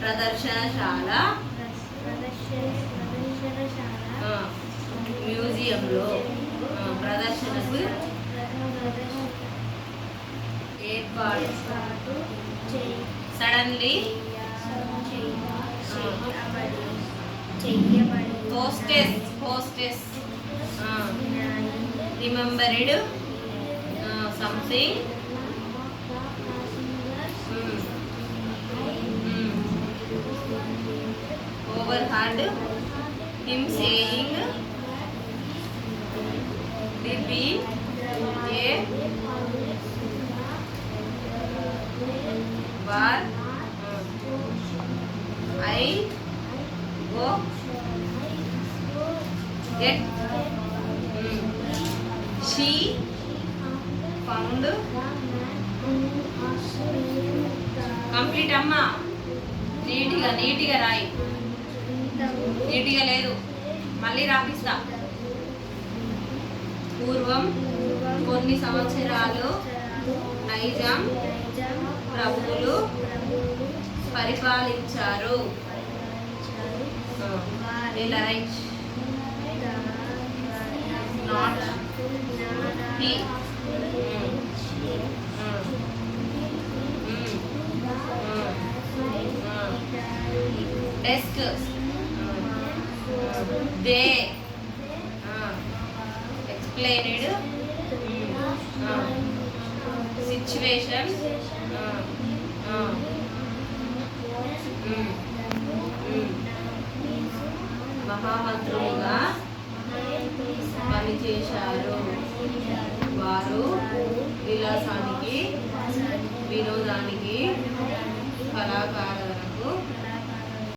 ప్రదర్శనశాల? మ్యూజియంలో. ప్రదర్శనకు ఏర్పాటు. Suddenly? Hostess hostess remembered something over him saying the a bar I go get she found complete అమ్మా. నీట్గా నీట్గా రాయి. నీటిగా లేదు. మళ్ళీ రాపిస్తా. పూర్వం కొన్ని సంవత్సరాలు నైజాం ప్రభువులు పరిపాలించారు. Not desk. They. Explained situation hmm. hmm. మహామంత్రులుగా పనిచేశారు. వారు విలాసానికి వినోదానికి కళాకారులు